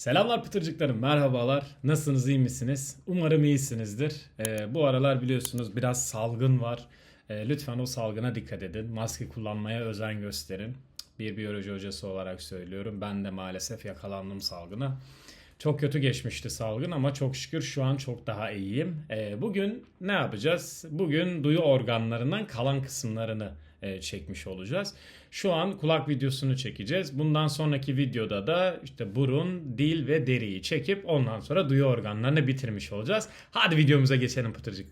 Selamlar pıtırcıklarım, merhabalar. Nasılsınız, iyi misiniz? Umarım iyisinizdir. Ee, bu aralar biliyorsunuz biraz salgın var. Ee, lütfen o salgına dikkat edin. Maske kullanmaya özen gösterin. Bir biyoloji hocası olarak söylüyorum. Ben de maalesef yakalandım salgına. Çok kötü geçmişti salgın ama çok şükür şu an çok daha iyiyim. Ee, bugün ne yapacağız? Bugün duyu organlarından kalan kısımlarını çekmiş olacağız. Şu an kulak videosunu çekeceğiz. Bundan sonraki videoda da işte burun, dil ve deriyi çekip ondan sonra duyu organlarını bitirmiş olacağız. Hadi videomuza geçelim Pıtırcık.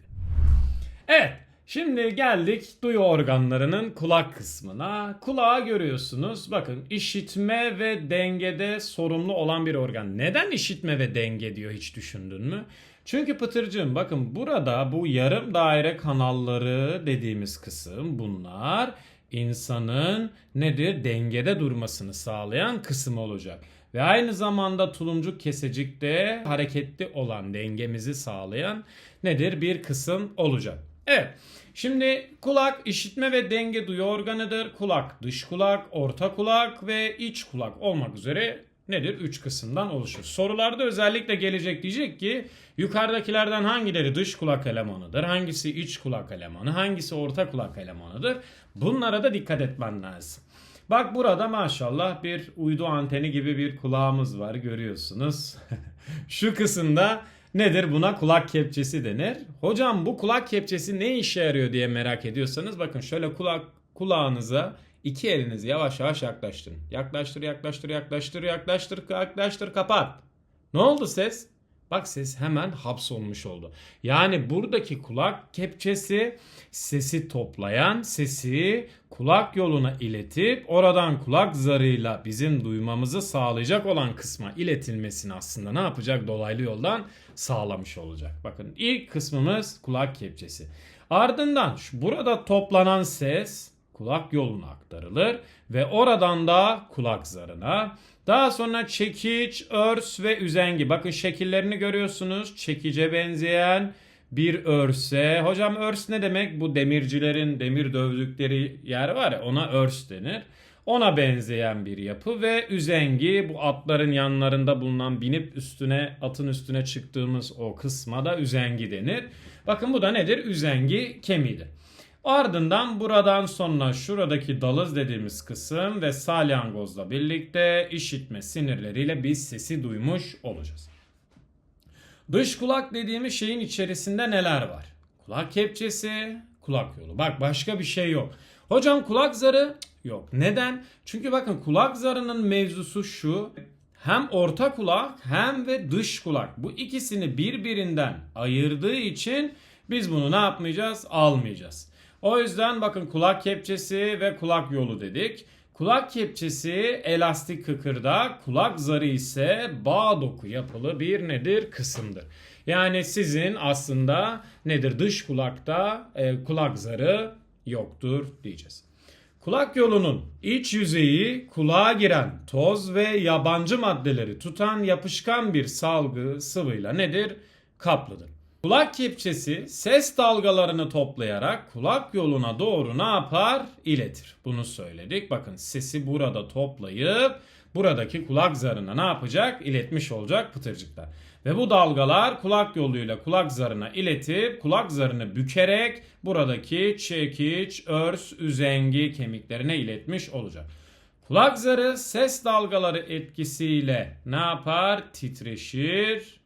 Evet. Şimdi geldik duyu organlarının kulak kısmına. Kulağı görüyorsunuz. Bakın işitme ve dengede sorumlu olan bir organ. Neden işitme ve denge diyor hiç düşündün mü? Çünkü Pıtırcığım bakın burada bu yarım daire kanalları dediğimiz kısım bunlar insanın nedir dengede durmasını sağlayan kısım olacak. Ve aynı zamanda tulumcuk kesecikte hareketli olan dengemizi sağlayan nedir bir kısım olacak. Evet. Şimdi kulak işitme ve denge duyu organıdır. Kulak dış kulak, orta kulak ve iç kulak olmak üzere nedir? Üç kısımdan oluşur. Sorularda özellikle gelecek diyecek ki yukarıdakilerden hangileri dış kulak elemanıdır? Hangisi iç kulak elemanı? Hangisi orta kulak elemanıdır? Bunlara da dikkat etmen lazım. Bak burada maşallah bir uydu anteni gibi bir kulağımız var görüyorsunuz. Şu kısımda nedir buna kulak kepçesi denir. Hocam bu kulak kepçesi ne işe yarıyor diye merak ediyorsanız bakın şöyle kulak kulağınıza iki elinizi yavaş yavaş yaklaştırın. Yaklaştır yaklaştır yaklaştır yaklaştır yaklaştır kapat. Ne oldu ses? Bak ses hemen hapsolmuş oldu. Yani buradaki kulak kepçesi sesi toplayan, sesi kulak yoluna iletip oradan kulak zarıyla bizim duymamızı sağlayacak olan kısma iletilmesini aslında ne yapacak? Dolaylı yoldan sağlamış olacak. Bakın ilk kısmımız kulak kepçesi. Ardından şu burada toplanan ses kulak yoluna aktarılır ve oradan da kulak zarına daha sonra çekiç, örs ve üzengi. Bakın şekillerini görüyorsunuz. Çekice benzeyen bir örse. Hocam örs ne demek? Bu demircilerin demir dövdükleri yer var ya ona örs denir. Ona benzeyen bir yapı ve üzengi bu atların yanlarında bulunan binip üstüne atın üstüne çıktığımız o kısma da üzengi denir. Bakın bu da nedir? Üzengi kemiğidir. Ardından buradan sonra şuradaki dalız dediğimiz kısım ve salyangozla birlikte işitme sinirleriyle biz sesi duymuş olacağız. Dış kulak dediğimiz şeyin içerisinde neler var? Kulak kepçesi, kulak yolu. Bak başka bir şey yok. Hocam kulak zarı yok. Neden? Çünkü bakın kulak zarının mevzusu şu. Hem orta kulak hem ve dış kulak. Bu ikisini birbirinden ayırdığı için biz bunu ne yapmayacağız? Almayacağız. O yüzden bakın kulak kepçesi ve kulak yolu dedik. Kulak kepçesi elastik kıkırda, kulak zarı ise bağ doku yapılı bir nedir? Kısımdır. Yani sizin aslında nedir? Dış kulakta e, kulak zarı yoktur diyeceğiz. Kulak yolunun iç yüzeyi kulağa giren toz ve yabancı maddeleri tutan yapışkan bir salgı sıvıyla nedir? Kaplıdır. Kulak kepçesi ses dalgalarını toplayarak kulak yoluna doğru ne yapar? İletir. Bunu söyledik. Bakın sesi burada toplayıp buradaki kulak zarına ne yapacak? İletmiş olacak pıtırcıklar. Ve bu dalgalar kulak yoluyla kulak zarına iletip kulak zarını bükerek buradaki çekiç, örs, üzengi kemiklerine iletmiş olacak. Kulak zarı ses dalgaları etkisiyle ne yapar? Titreşir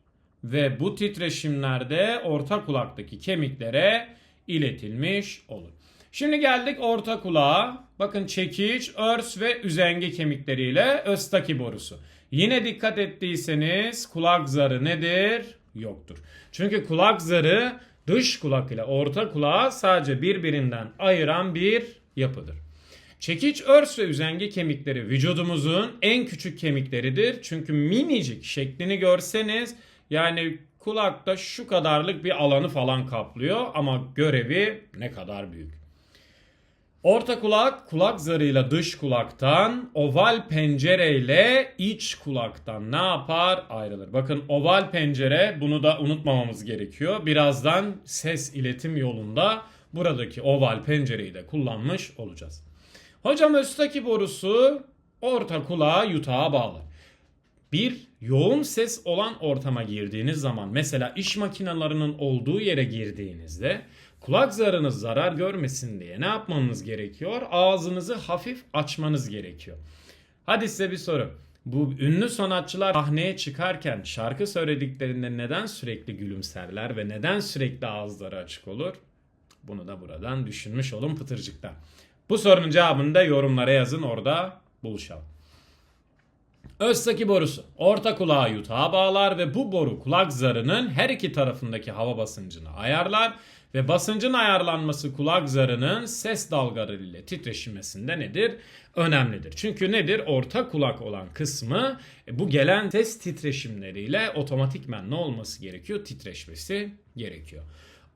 ve bu titreşimlerde orta kulaktaki kemiklere iletilmiş olur. Şimdi geldik orta kulağa. Bakın çekiç, örs ve üzengi kemikleriyle östaki borusu. Yine dikkat ettiyseniz kulak zarı nedir? Yoktur. Çünkü kulak zarı dış kulak ile orta kulağı sadece birbirinden ayıran bir yapıdır. Çekiç, örs ve üzengi kemikleri vücudumuzun en küçük kemikleridir. Çünkü minicik şeklini görseniz yani kulakta şu kadarlık bir alanı falan kaplıyor ama görevi ne kadar büyük. Orta kulak kulak zarıyla dış kulaktan, oval pencereyle iç kulaktan ne yapar? Ayrılır. Bakın oval pencere bunu da unutmamamız gerekiyor. Birazdan ses iletim yolunda buradaki oval pencereyi de kullanmış olacağız. Hocam östaki borusu orta kulağı yutağa bağlı. Bir yoğun ses olan ortama girdiğiniz zaman mesela iş makinelerinin olduğu yere girdiğinizde kulak zarınız zarar görmesin diye ne yapmanız gerekiyor? Ağzınızı hafif açmanız gerekiyor. Hadi size bir soru. Bu ünlü sanatçılar sahneye çıkarken şarkı söylediklerinde neden sürekli gülümserler ve neden sürekli ağızları açık olur? Bunu da buradan düşünmüş olun Pıtırcık'ta. Bu sorunun cevabını da yorumlara yazın orada buluşalım. Özsaki borusu orta kulağı yutağa bağlar ve bu boru kulak zarının her iki tarafındaki hava basıncını ayarlar ve basıncın ayarlanması kulak zarının ses dalgaları ile titreşimesinde nedir? Önemlidir. Çünkü nedir? Orta kulak olan kısmı e, bu gelen ses titreşimleriyle otomatikmen ne olması gerekiyor? Titreşmesi gerekiyor.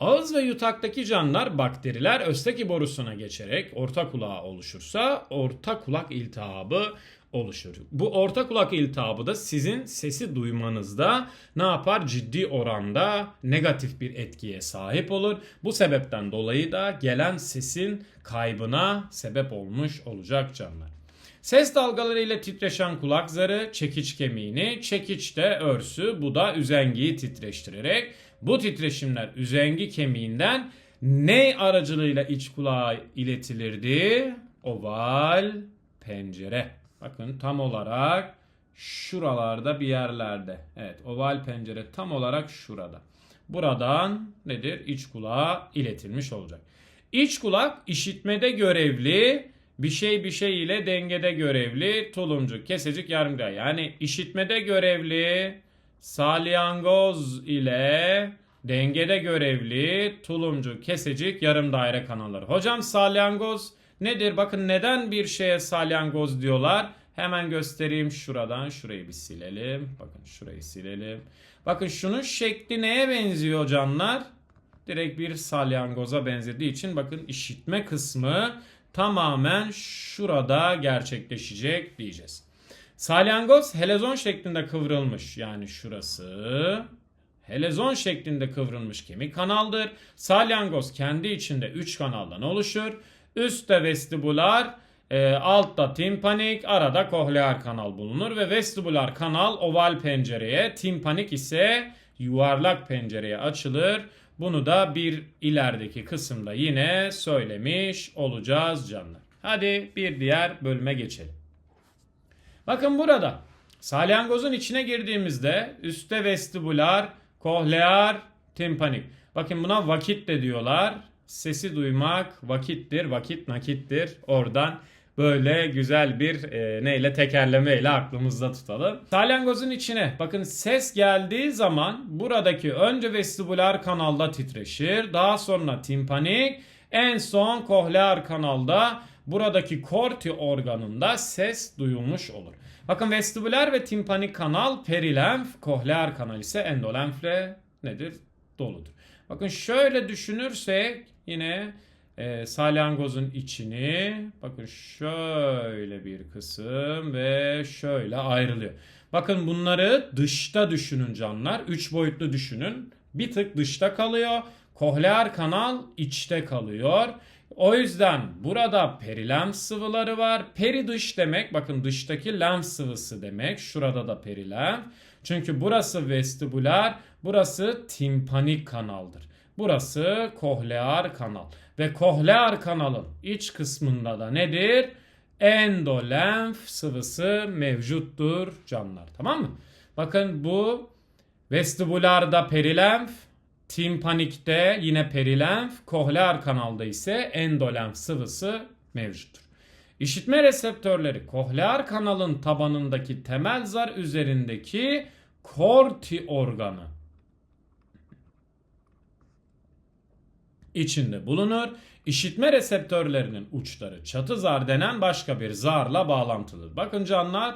Ağız ve yutaktaki canlılar bakteriler östaki borusuna geçerek orta kulağı oluşursa orta kulak iltihabı oluşur. Bu orta kulak iltihabı da sizin sesi duymanızda ne yapar? Ciddi oranda negatif bir etkiye sahip olur. Bu sebepten dolayı da gelen sesin kaybına sebep olmuş olacak canlılar. Ses dalgaları ile titreşen kulak zarı çekiç kemiğini, çekiç de örsü, bu da üzengiyi titreştirerek bu titreşimler üzengi kemiğinden ne aracılığıyla iç kulağa iletilirdi? Oval pencere. Bakın tam olarak şuralarda bir yerlerde. Evet oval pencere tam olarak şurada. Buradan nedir? İç kulağa iletilmiş olacak. İç kulak işitmede görevli bir şey bir şey ile dengede görevli tulumcu, kesecik, yarımgay. Yani işitmede görevli salyangoz ile dengede görevli tulumcu, kesecik, yarım daire kanalları. Hocam salyangoz nedir? Bakın neden bir şeye salyangoz diyorlar? Hemen göstereyim şuradan. Şurayı bir silelim. Bakın şurayı silelim. Bakın şunun şekli neye benziyor canlar? Direkt bir salyangoza benzediği için bakın işitme kısmı tamamen şurada gerçekleşecek diyeceğiz. Salyangoz helezon şeklinde kıvrılmış yani şurası helezon şeklinde kıvrılmış kemik kanaldır. Salyangoz kendi içinde 3 kanaldan oluşur. Üstte vestibular, e, altta timpanik, arada kohlear kanal bulunur ve vestibular kanal oval pencereye, timpanik ise yuvarlak pencereye açılır. Bunu da bir ilerideki kısımda yine söylemiş olacağız canlar. Hadi bir diğer bölüme geçelim. Bakın burada salyangozun içine girdiğimizde üstte vestibular, kohlear, timpanik. Bakın buna vakit de diyorlar. Sesi duymak vakittir, vakit nakittir. Oradan böyle güzel bir e, neyle tekerlemeyle aklımızda tutalım. Salyangozun içine bakın ses geldiği zaman buradaki önce vestibular kanalda titreşir. Daha sonra timpanik en son kohlear kanalda buradaki korti organında ses duyulmuş olur. Bakın vestibüler ve timpanik kanal perilenf, kohlear kanal ise endolenfle nedir? Doludur. Bakın şöyle düşünürsek yine e, salyangozun içini bakın şöyle bir kısım ve şöyle ayrılıyor. Bakın bunları dışta düşünün canlar. Üç boyutlu düşünün. Bir tık dışta kalıyor. Kohlear kanal içte kalıyor. O yüzden burada perilenf sıvıları var. Peri dış demek bakın dıştaki lenf sıvısı demek. Şurada da perilenf. Çünkü burası vestibular, burası timpanik kanaldır. Burası kohlear kanal. Ve kohlear kanalın iç kısmında da nedir? Endolenf sıvısı mevcuttur canlar. Tamam mı? Bakın bu vestibularda perilenf, timpanikte yine perilenf, kohlear kanalda ise endolenf sıvısı mevcuttur. İşitme reseptörleri kohlear kanalın tabanındaki temel zar üzerindeki korti organı içinde bulunur. İşitme reseptörlerinin uçları çatı zar denen başka bir zarla bağlantılıdır. Bakın canlar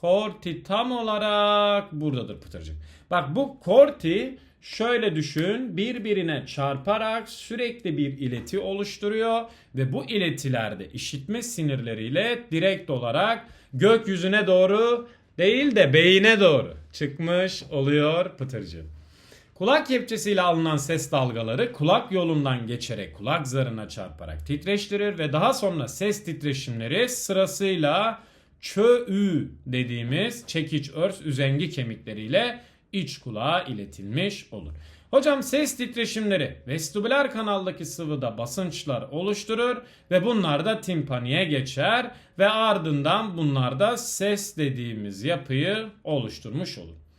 korti tam olarak buradadır pıtırcık. Bak bu korti şöyle düşün birbirine çarparak sürekli bir ileti oluşturuyor ve bu iletilerde işitme sinirleriyle direkt olarak gökyüzüne doğru değil de beyine doğru çıkmış oluyor pıtırcık. Kulak kepçesiyle alınan ses dalgaları kulak yolundan geçerek kulak zarına çarparak titreştirir ve daha sonra ses titreşimleri sırasıyla çöğü dediğimiz çekiç örs üzengi kemikleriyle iç kulağa iletilmiş olur. Hocam ses titreşimleri vestibüler kanaldaki sıvıda basınçlar oluşturur ve bunlar da timpaniye geçer ve ardından bunlar da ses dediğimiz yapıyı oluşturmuş olur.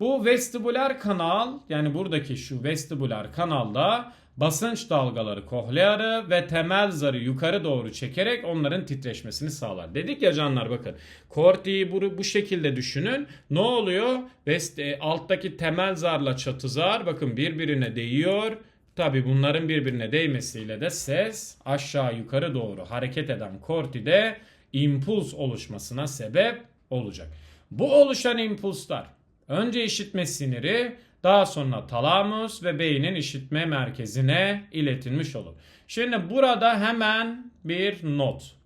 Bu vestibüler kanal yani buradaki şu vestibüler kanalda basınç dalgaları kohlearı ve temel zarı yukarı doğru çekerek onların titreşmesini sağlar. Dedik ya canlar bakın. Kortiyi bu, bu şekilde düşünün. Ne oluyor? Vest, e, alttaki temel zarla çatı zar bakın birbirine değiyor. Tabi bunların birbirine değmesiyle de ses aşağı yukarı doğru hareket eden kortide impuls oluşmasına sebep olacak. Bu oluşan impulslar önce işitme siniri daha sonra talamus ve beynin işitme merkezine iletilmiş olur. Şimdi burada hemen bir not.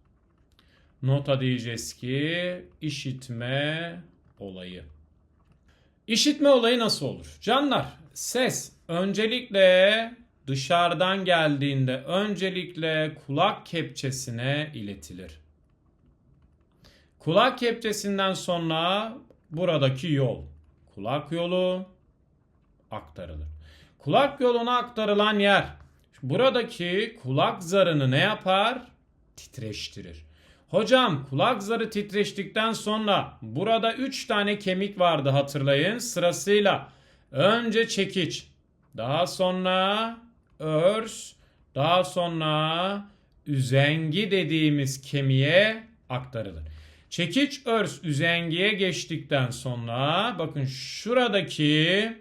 Nota diyeceğiz ki işitme olayı. İşitme olayı nasıl olur? Canlar ses öncelikle dışarıdan geldiğinde öncelikle kulak kepçesine iletilir. Kulak kepçesinden sonra buradaki yol kulak yolu aktarılır. Kulak yoluna aktarılan yer buradaki kulak zarını ne yapar? Titreştirir. Hocam kulak zarı titreştikten sonra burada 3 tane kemik vardı hatırlayın sırasıyla. Önce çekiç, daha sonra örs, daha sonra üzengi dediğimiz kemiğe aktarılır. Çekiç örs üzengiye geçtikten sonra bakın şuradaki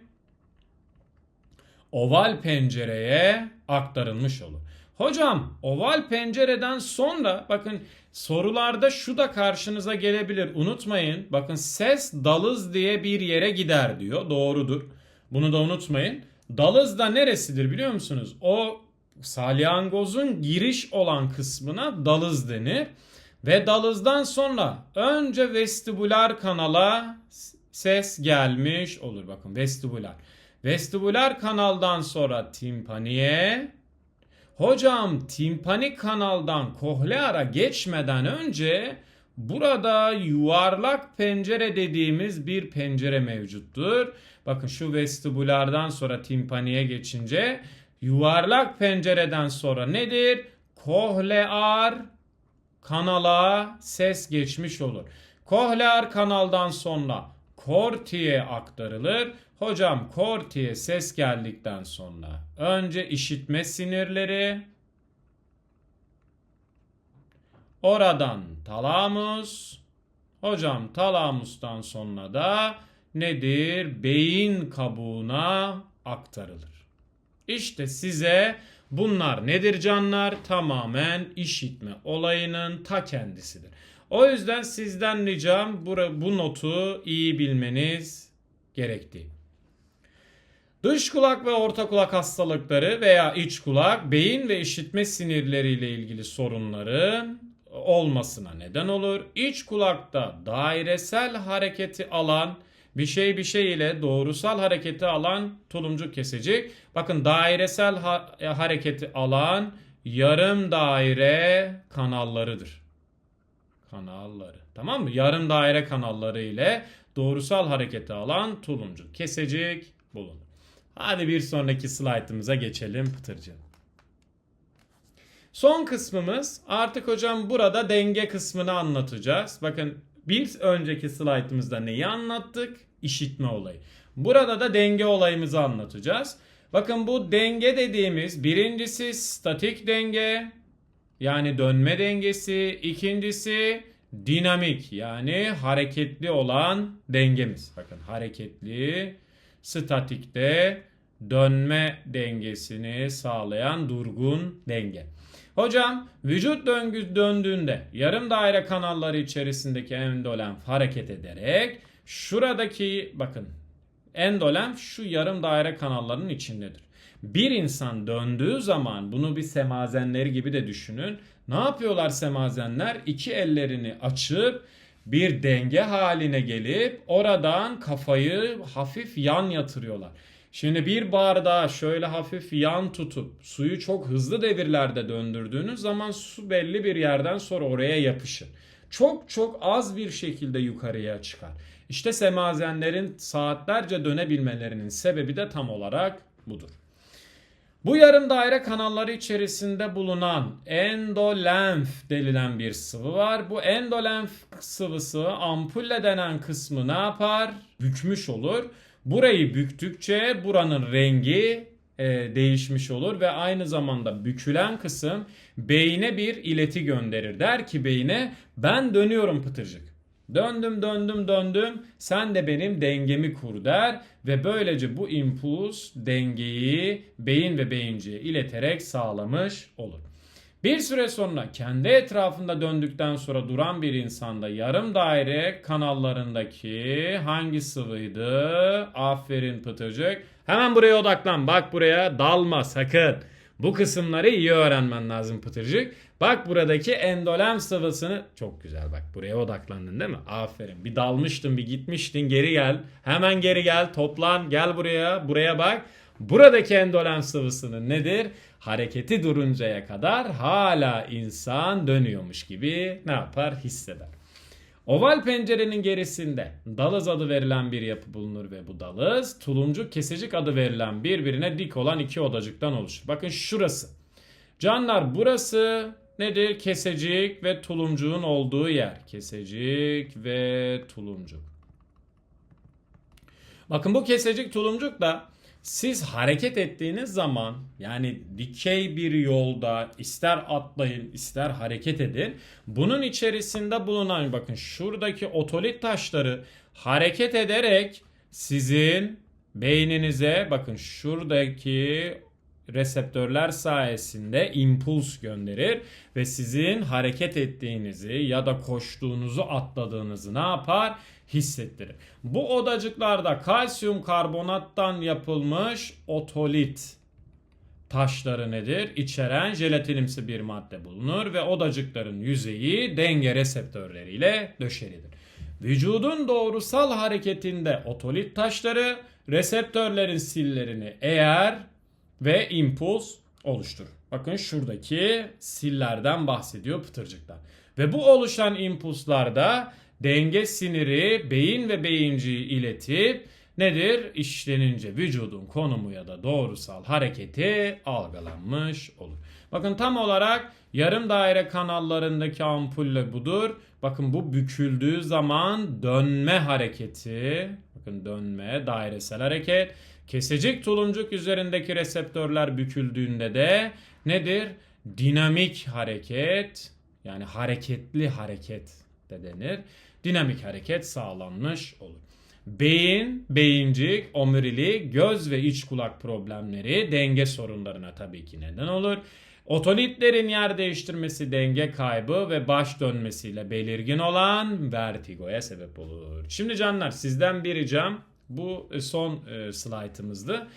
oval pencereye aktarılmış olur. Hocam oval pencereden sonra bakın sorularda şu da karşınıza gelebilir. Unutmayın bakın ses dalız diye bir yere gider diyor. Doğrudur. Bunu da unutmayın. Dalız da neresidir biliyor musunuz? O salyangozun giriş olan kısmına dalız denir. Ve dalızdan sonra önce vestibüler kanala ses gelmiş olur. Bakın vestibüler. Vestibüler kanaldan sonra timpaniye. Hocam timpani kanaldan kohleara geçmeden önce burada yuvarlak pencere dediğimiz bir pencere mevcuttur. Bakın şu vestibülerden sonra timpaniye geçince yuvarlak pencereden sonra nedir? Kohlear kanala ses geçmiş olur. Kohlear kanaldan sonra kortiye aktarılır. Hocam kortiye ses geldikten sonra önce işitme sinirleri oradan talamus hocam talamustan sonra da nedir? Beyin kabuğuna aktarılır. İşte size bunlar nedir canlar? Tamamen işitme olayının ta kendisidir. O yüzden sizden ricam bu, notu iyi bilmeniz gerektiği. Dış kulak ve orta kulak hastalıkları veya iç kulak beyin ve işitme sinirleriyle ilgili sorunların olmasına neden olur. İç kulakta dairesel hareketi alan bir şey bir şey ile doğrusal hareketi alan tulumcuk kesecik. Bakın dairesel ha- hareketi alan yarım daire kanallarıdır. Kanalları. Tamam mı? Yarım daire kanalları ile doğrusal hareketi alan tulumcuk kesecik bulunur. Hadi bir sonraki slaytımıza geçelim Pıtırcı. Son kısmımız artık hocam burada denge kısmını anlatacağız. Bakın bir önceki slaytımızda neyi anlattık? İşitme olayı. Burada da denge olayımızı anlatacağız. Bakın bu denge dediğimiz birincisi statik denge yani dönme dengesi, ikincisi dinamik yani hareketli olan dengemiz. Bakın hareketli, statikte dönme dengesini sağlayan durgun denge. Hocam vücut döngü döndüğünde yarım daire kanalları içerisindeki endolenf hareket ederek şuradaki bakın endolenf şu yarım daire kanallarının içindedir. Bir insan döndüğü zaman bunu bir semazenleri gibi de düşünün. Ne yapıyorlar semazenler? İki ellerini açıp bir denge haline gelip oradan kafayı hafif yan yatırıyorlar. Şimdi bir bardağı şöyle hafif yan tutup suyu çok hızlı devirlerde döndürdüğünüz zaman su belli bir yerden sonra oraya yapışır. çok çok az bir şekilde yukarıya çıkar. İşte semazenlerin saatlerce dönebilmelerinin sebebi de tam olarak budur. Bu yarım daire kanalları içerisinde bulunan endolenf denilen bir sıvı var. Bu endolenf sıvısı ampulle denen kısmı ne yapar? Bükmüş olur. Burayı büktükçe buranın rengi e, değişmiş olur ve aynı zamanda bükülen kısım beyine bir ileti gönderir. Der ki beyine ben dönüyorum pıtırcık. Döndüm döndüm döndüm sen de benim dengemi kur der ve böylece bu impuls dengeyi beyin ve beyinciye ileterek sağlamış olur. Bir süre sonra kendi etrafında döndükten sonra duran bir insanda yarım daire kanallarındaki hangi sıvıydı? Aferin pıtırcık. Hemen buraya odaklan. Bak buraya dalma sakın. Bu kısımları iyi öğrenmen lazım pıtırcık. Bak buradaki endolem sıvısını çok güzel bak buraya odaklandın değil mi? Aferin. Bir dalmıştın bir gitmiştin geri gel. Hemen geri gel toplan gel buraya buraya bak. Buradaki endolem sıvısının nedir? Hareketi duruncaya kadar hala insan dönüyormuş gibi ne yapar hisseder. Oval pencerenin gerisinde dalız adı verilen bir yapı bulunur ve bu dalız tulumcuk kesecik adı verilen birbirine dik olan iki odacıktan oluşur. Bakın şurası. Canlar burası nedir? Kesecik ve tulumcuğun olduğu yer. Kesecik ve tulumcuk. Bakın bu kesecik tulumcuk da siz hareket ettiğiniz zaman yani dikey bir yolda ister atlayın ister hareket edin. Bunun içerisinde bulunan bakın şuradaki otolit taşları hareket ederek sizin beyninize bakın şuradaki reseptörler sayesinde impuls gönderir ve sizin hareket ettiğinizi ya da koştuğunuzu atladığınızı ne yapar? hissettirir. Bu odacıklarda kalsiyum karbonattan yapılmış otolit taşları nedir? İçeren jelatinimsi bir madde bulunur ve odacıkların yüzeyi denge reseptörleriyle döşelidir. Vücudun doğrusal hareketinde otolit taşları reseptörlerin sillerini eğer ve impuls oluşturur. Bakın şuradaki sillerden bahsediyor pıtırcıklar. Ve bu oluşan impulslarda denge siniri beyin ve beyinciyi iletip nedir? İşlenince vücudun konumu ya da doğrusal hareketi algılanmış olur. Bakın tam olarak yarım daire kanallarındaki ampulle budur. Bakın bu büküldüğü zaman dönme hareketi. Bakın dönme, dairesel hareket. Kesecik tulumcuk üzerindeki reseptörler büküldüğünde de nedir? Dinamik hareket yani hareketli hareket de denir. Dinamik hareket sağlanmış olur. Beyin, beyincik, omurilik, göz ve iç kulak problemleri denge sorunlarına tabii ki neden olur. Otolitlerin yer değiştirmesi denge kaybı ve baş dönmesiyle belirgin olan vertigoya sebep olur. Şimdi canlar sizden bir ricam bu son e, slaytımızdı.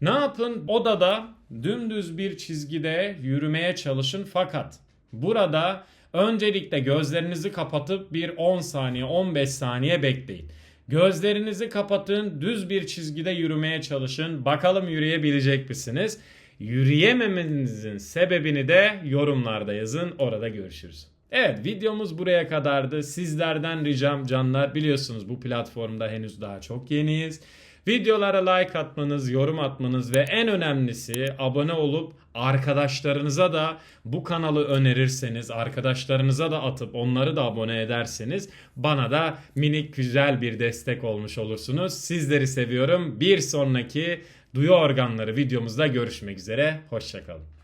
Ne yapın? Odada dümdüz bir çizgide yürümeye çalışın fakat burada öncelikle gözlerinizi kapatıp bir 10 saniye 15 saniye bekleyin. Gözlerinizi kapatın düz bir çizgide yürümeye çalışın. Bakalım yürüyebilecek misiniz? Yürüyememenizin sebebini de yorumlarda yazın. Orada görüşürüz. Evet videomuz buraya kadardı. Sizlerden ricam canlar biliyorsunuz bu platformda henüz daha çok yeniyiz. Videolara like atmanız, yorum atmanız ve en önemlisi abone olup arkadaşlarınıza da bu kanalı önerirseniz, arkadaşlarınıza da atıp onları da abone ederseniz bana da minik güzel bir destek olmuş olursunuz. Sizleri seviyorum. Bir sonraki duyu organları videomuzda görüşmek üzere. Hoşçakalın.